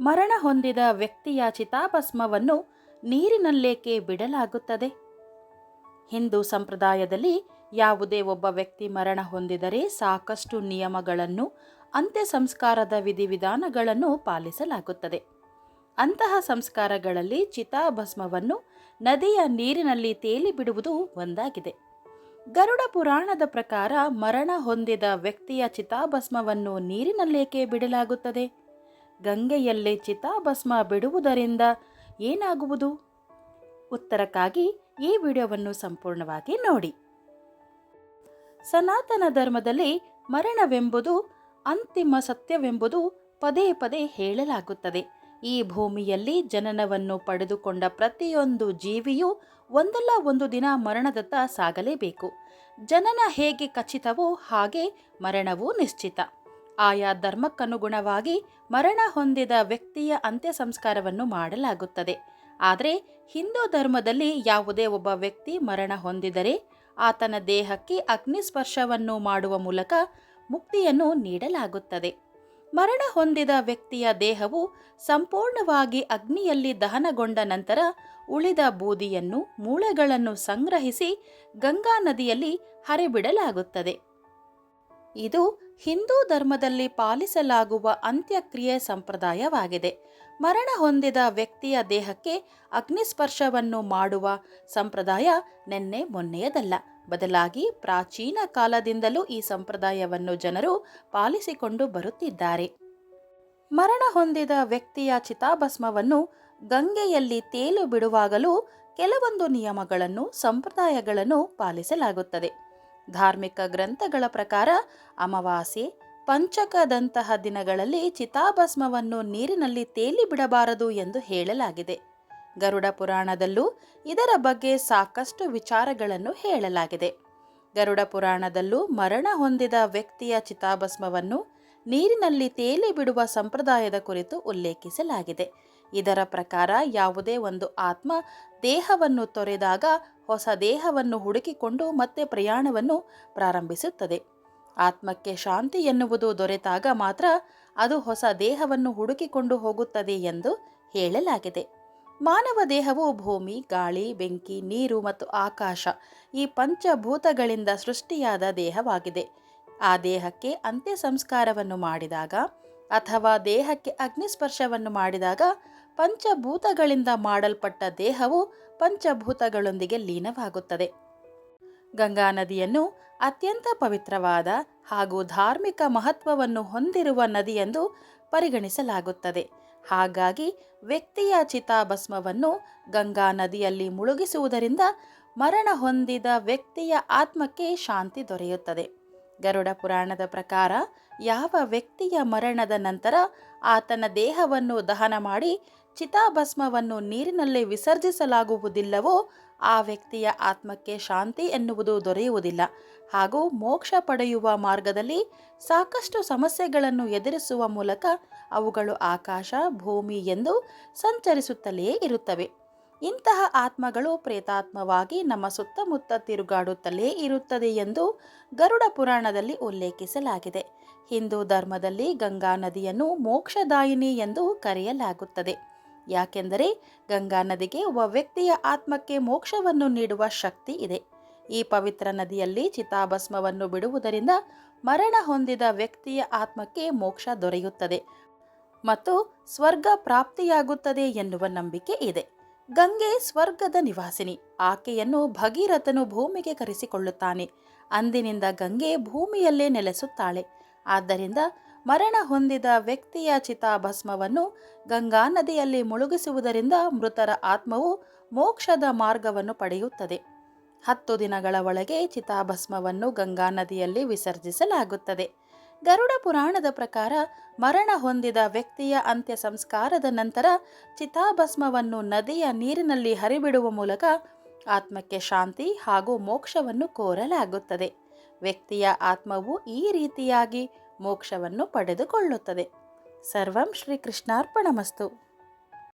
ಮರಣ ಹೊಂದಿದ ವ್ಯಕ್ತಿಯ ಚಿತಾಭಸ್ಮವನ್ನು ನೀರಿನಲ್ಲೇಕೆ ಬಿಡಲಾಗುತ್ತದೆ? ಹಿಂದೂ ಸಂಪ್ರದಾಯದಲ್ಲಿ ಯಾವುದೇ ಒಬ್ಬ ವ್ಯಕ್ತಿ ಮರಣ ಹೊಂದಿದರೆ ಸಾಕಷ್ಟು ನಿಯಮಗಳನ್ನು ಅಂತ್ಯ ಸಂಸ್ಕಾರದ ವಿಧಿವಿಧಾನಗಳನ್ನು ಪಾಲಿಸಲಾಗುತ್ತದೆ. ಅಂತಹ ಸಂಸ್ಕಾರಗಳಲ್ಲಿ ಚಿತಾಭಸ್ಮವನ್ನು ನದಿಯ ನೀರಿನಲ್ಲಿ ತೇಲಿ ಬಿಡುವುದು ಒಂದಾಗಿದೆ. ಗರುಡ ಪುರಾಣದ ಪ್ರಕಾರ ಮರಣ ಹೊಂದಿದ ವ್ಯಕ್ತಿಯ ಚಿತಾಭಸ್ಮವನ್ನು ನೀರಿನಲ್ಲೇಕೆ ಬಿಡಲಾಗುತ್ತದೆ? ಗಂಗೆಯಲ್ಲಿ ಚಿತಾಭಸ್ಮ ಬಿಡುವುದರಿಂದ ಏನಾಗುವುದು? ಉತ್ತರಕ್ಕಾಗಿ ಈ ವಿಡಿಯೋವನ್ನು ಸಂಪೂರ್ಣವಾಗಿ ನೋಡಿ. ಸನಾತನ ಧರ್ಮದಲ್ಲಿ ಮರಣವೆಂಬುದು ಅಂತಿಮ ಸತ್ಯವೆಂಬುದು ಪದೇ ಪದೇ ಹೇಳಲಾಗುತ್ತದೆ. ಈ ಭೂಮಿಯಲ್ಲಿ ಜನನವನ್ನು ಪಡೆದುಕೊಂಡ ಪ್ರತಿಯೊಂದು ಜೀವಿಯೂ ಒಂದಲ್ಲ ಒಂದು ದಿನ ಮರಣದತ್ತ ಸಾಗಲೇಬೇಕು. ಜನನ ಹೇಗೆ ಖಚಿತವೋ ಹಾಗೆ ಮರಣವೂ ನಿಶ್ಚಿತ. ಆಯಾ ಧರ್ಮಕ್ಕನುಗುಣವಾಗಿ ಮರಣ ಹೊಂದಿದ ವ್ಯಕ್ತಿಯ ಅಂತ್ಯ ಸಂಸ್ಕಾರವನ್ನು ಮಾಡಲಾಗುತ್ತದೆ. ಆದರೆ ಹಿಂದೂ ಧರ್ಮದಲ್ಲಿ ಯಾವುದೇ ಒಬ್ಬ ವ್ಯಕ್ತಿ ಮರಣ ಹೊಂದಿದರೆ ಆತನ ದೇಹಕ್ಕೆ ಅಗ್ನಿಸ್ಪರ್ಶವನ್ನು ಮಾಡುವ ಮೂಲಕ ಮುಕ್ತಿಯನ್ನು ನೀಡಲಾಗುತ್ತದೆ. ಮರಣ ಹೊಂದಿದ ವ್ಯಕ್ತಿಯ ದೇಹವು ಸಂಪೂರ್ಣವಾಗಿ ಅಗ್ನಿಯಲ್ಲಿ ದಹನಗೊಂಡ ನಂತರ ಉಳಿದ ಬೂದಿಯನ್ನು, ಮೂಳೆಗಳನ್ನು ಸಂಗ್ರಹಿಸಿ ಗಂಗಾ ನದಿಯಲ್ಲಿ ಹರಿಬಿಡಲಾಗುತ್ತದೆ. ಇದು ಹಿಂದೂ ಧರ್ಮದಲ್ಲಿ ಪಾಲಿಸಲಾಗುವ ಅಂತ್ಯಕ್ರಿಯೆ ಸಂಪ್ರದಾಯವಾಗಿದೆ. ಮರಣ ಹೊಂದಿದ ವ್ಯಕ್ತಿಯ ದೇಹಕ್ಕೆ ಅಗ್ನಿಸ್ಪರ್ಶವನ್ನು ಮಾಡುವ ಸಂಪ್ರದಾಯ ನಿನ್ನೆ ಮೊನ್ನೆಯದಲ್ಲ. ಬದಲಾಗಿ ಪ್ರಾಚೀನ ಕಾಲದಿಂದಲೂ ಈ ಸಂಪ್ರದಾಯವನ್ನು ಜನರು ಪಾಲಿಸಿಕೊಂಡು ಬರುತ್ತಿದ್ದಾರೆ. ಮರಣ ಹೊಂದಿದ ವ್ಯಕ್ತಿಯ ಚಿತಾಭಸ್ಮವನ್ನು ಗಂಗೆಯಲ್ಲಿ ತೇಲು ಬಿಡುವಾಗಲೂ ಕೆಲವೊಂದು ನಿಯಮಗಳನ್ನು, ಸಂಪ್ರದಾಯಗಳನ್ನು ಪಾಲಿಸಲಾಗುತ್ತದೆ. ಧಾರ್ಮಿಕ ಗ್ರಂಥಗಳ ಪ್ರಕಾರ ಅಮಾವಾಸ್ಯೆ, ಪಂಚಕದಂತಹ ದಿನಗಳಲ್ಲಿ ಚಿತಾಭಸ್ಮವನ್ನು ನೀರಿನಲ್ಲಿ ತೇಲಿ ಬಿಡಬಾರದು ಎಂದು ಹೇಳಲಾಗಿದೆ. ಗರುಡ ಪುರಾಣದಲ್ಲೂ ಇದರ ಬಗ್ಗೆ ಸಾಕಷ್ಟು ವಿಚಾರಗಳನ್ನು ಹೇಳಲಾಗಿದೆ. ಗರುಡ ಪುರಾಣದಲ್ಲೂ ಮರಣ ಹೊಂದಿದ ವ್ಯಕ್ತಿಯ ಚಿತಾಭಸ್ಮವನ್ನು ನೀರಿನಲ್ಲಿ ತೇಲಿ ಬಿಡುವ ಸಂಪ್ರದಾಯದ ಕುರಿತು ಉಲ್ಲೇಖಿಸಲಾಗಿದೆ. ಇದರ ಪ್ರಕಾರ ಯಾವುದೇ ಒಂದು ಆತ್ಮ ದೇಹವನ್ನು ತೊರೆದಾಗ ಹೊಸ ದೇಹವನ್ನು ಹುಡುಕಿಕೊಂಡು ಮತ್ತೆ ಪ್ರಯಾಣವನ್ನು ಪ್ರಾರಂಭಿಸುತ್ತದೆ. ಆತ್ಮಕ್ಕೆ ಶಾಂತಿ ಎನ್ನುವುದು ದೊರೆತಾಗ ಮಾತ್ರ ಅದು ಹೊಸ ದೇಹವನ್ನು ಹುಡುಕಿಕೊಂಡು ಹೋಗುತ್ತದೆ ಎಂದು ಹೇಳಲಾಗಿದೆ. ಮಾನವ ದೇಹವು ಭೂಮಿ, ಗಾಳಿ, ಬೆಂಕಿ, ನೀರು ಮತ್ತು ಆಕಾಶ ಈ ಪಂಚಭೂತಗಳಿಂದ ಸೃಷ್ಟಿಯಾದ ದೇಹವಾಗಿದೆ. ಆ ದೇಹಕ್ಕೆ ಅಂತ್ಯ ಸಂಸ್ಕಾರವನ್ನು ಮಾಡಿದಾಗ ಅಥವಾ ದೇಹಕ್ಕೆ ಅಗ್ನಿಸ್ಪರ್ಶವನ್ನು ಮಾಡಿದಾಗ ಪಂಚಭೂತಗಳಿಂದ ಮಾಡಲ್ಪಟ್ಟ ದೇಹವು ಪಂಚಭೂತಗಳೊಂದಿಗೆ ಲೀನವಾಗುತ್ತದೆ. ಗಂಗಾ ನದಿಯನ್ನು ಅತ್ಯಂತ ಪವಿತ್ರವಾದ ಹಾಗೂ ಧಾರ್ಮಿಕ ಮಹತ್ವವನ್ನು ಹೊಂದಿರುವ ನದಿಯೆಂದು ಪರಿಗಣಿಸಲಾಗುತ್ತದೆ. ಹಾಗಾಗಿ ವ್ಯಕ್ತಿಯ ಚಿತಾಭಸ್ಮವನ್ನು ಗಂಗಾ ನದಿಯಲ್ಲಿ ಮುಳುಗಿಸುವುದರಿಂದ ಮರಣ ಹೊಂದಿದ ವ್ಯಕ್ತಿಯ ಆತ್ಮಕ್ಕೆ ಶಾಂತಿ ದೊರೆಯುತ್ತದೆ. ಗರುಡ ಪುರಾಣದ ಪ್ರಕಾರ ಯಾವ ವ್ಯಕ್ತಿಯ ಮರಣದ ನಂತರ ಆತನ ದೇಹವನ್ನು ದಹನ ಮಾಡಿ ಚಿತಾಭಸ್ಮವನ್ನು ನೀರಿನಲ್ಲಿ ವಿಸರ್ಜಿಸಲಾಗುವುದಿಲ್ಲವೋ ಆ ವ್ಯಕ್ತಿಯ ಆತ್ಮಕ್ಕೆ ಶಾಂತಿ ಎನ್ನುವುದು ದೊರೆಯುವುದಿಲ್ಲ. ಹಾಗೂ ಮೋಕ್ಷ ಪಡೆಯುವ ಮಾರ್ಗದಲ್ಲಿ ಸಾಕಷ್ಟು ಸಮಸ್ಯೆಗಳನ್ನು ಎದುರಿಸುವ ಮೂಲಕ ಅವುಗಳು ಆಕಾಶ, ಭೂಮಿ ಎಂದು ಸಂಚರಿಸುತ್ತಲೇ ಇರುತ್ತವೆ. ಇಂತಹ ಆತ್ಮಗಳು ಪ್ರೇತಾತ್ಮವಾಗಿ ನಮ್ಮ ಸುತ್ತಮುತ್ತ ತಿರುಗಾಡುತ್ತಲೇ ಇರುತ್ತದೆ ಎಂದು ಗರುಡ ಪುರಾಣದಲ್ಲಿ ಉಲ್ಲೇಖಿಸಲಾಗಿದೆ. ಹಿಂದೂ ಧರ್ಮದಲ್ಲಿ ಗಂಗಾ ನದಿಯನ್ನು ಮೋಕ್ಷದಾಯಿನಿ ಎಂದು ಕರೆಯಲಾಗುತ್ತದೆ. ಯಾಕೆಂದರೆ ಗಂಗಾ ನದಿಗೆ ಒಬ್ಬ ವ್ಯಕ್ತಿಯ ಆತ್ಮಕ್ಕೆ ಮೋಕ್ಷವನ್ನು ನೀಡುವ ಶಕ್ತಿ ಇದೆ. ಈ ಪವಿತ್ರ ನದಿಯಲ್ಲಿ ಚಿತಾಭಸ್ಮವನ್ನು ಬಿಡುವುದರಿಂದ ಮರಣ ಹೊಂದಿದ ವ್ಯಕ್ತಿಯ ಆತ್ಮಕ್ಕೆ ಮೋಕ್ಷ ದೊರೆಯುತ್ತದೆ ಮತ್ತು ಸ್ವರ್ಗ ಪ್ರಾಪ್ತಿಯಾಗುತ್ತದೆ ಎನ್ನುವ ನಂಬಿಕೆ ಇದೆ. ಗಂಗೆ ಸ್ವರ್ಗದ ನಿವಾಸಿನಿ. ಆಕೆಯನ್ನು ಭಗೀರಥನು ಭೂಮಿಗೆ ಕರೆಸಿಕೊಳ್ಳುತ್ತಾನೆ. ಅಂದಿನಿಂದ ಗಂಗೆ ಭೂಮಿಯಲ್ಲೇ ನೆಲೆಸುತ್ತಾಳೆ. ಆದ್ದರಿಂದ ಮರಣ ಹೊಂದಿದ ವ್ಯಕ್ತಿಯ ಚಿತಾಭಸ್ಮವನ್ನು ಗಂಗಾ ನದಿಯಲ್ಲಿ ಮುಳುಗಿಸುವುದರಿಂದ ಮೃತರ ಆತ್ಮವು ಮೋಕ್ಷದ ಮಾರ್ಗವನ್ನು ಪಡೆಯುತ್ತದೆ. ಹತ್ತು ದಿನಗಳ ಒಳಗೆ ಚಿತಾಭಸ್ಮವನ್ನು ಗಂಗಾ ನದಿಯಲ್ಲಿ ವಿಸರ್ಜಿಸಲಾಗುತ್ತದೆ. ಗರುಡ ಪುರಾಣದ ಪ್ರಕಾರ ಮರಣ ಹೊಂದಿದ ವ್ಯಕ್ತಿಯ ಅಂತ್ಯ ಸಂಸ್ಕಾರದ ನಂತರ ಚಿತಾಭಸ್ಮವನ್ನು ನದಿಯ ನೀರಿನಲ್ಲಿ ಹರಿಬಿಡುವ ಮೂಲಕ ಆತ್ಮಕ್ಕೆ ಶಾಂತಿ ಹಾಗೂ ಮೋಕ್ಷವನ್ನು ಕೋರಲಾಗುತ್ತದೆ. ವ್ಯಕ್ತಿಯ ಆತ್ಮವು ಈ ರೀತಿಯಾಗಿ ಮೋಕ್ಷವನ್ನು ಪಡೆದುಕೊಳ್ಳುತ್ತದೆ. ಸರ್ವಂ ಶ್ರೀ ಕೃಷ್ಣಾರ್ಪಣಮಸ್ತು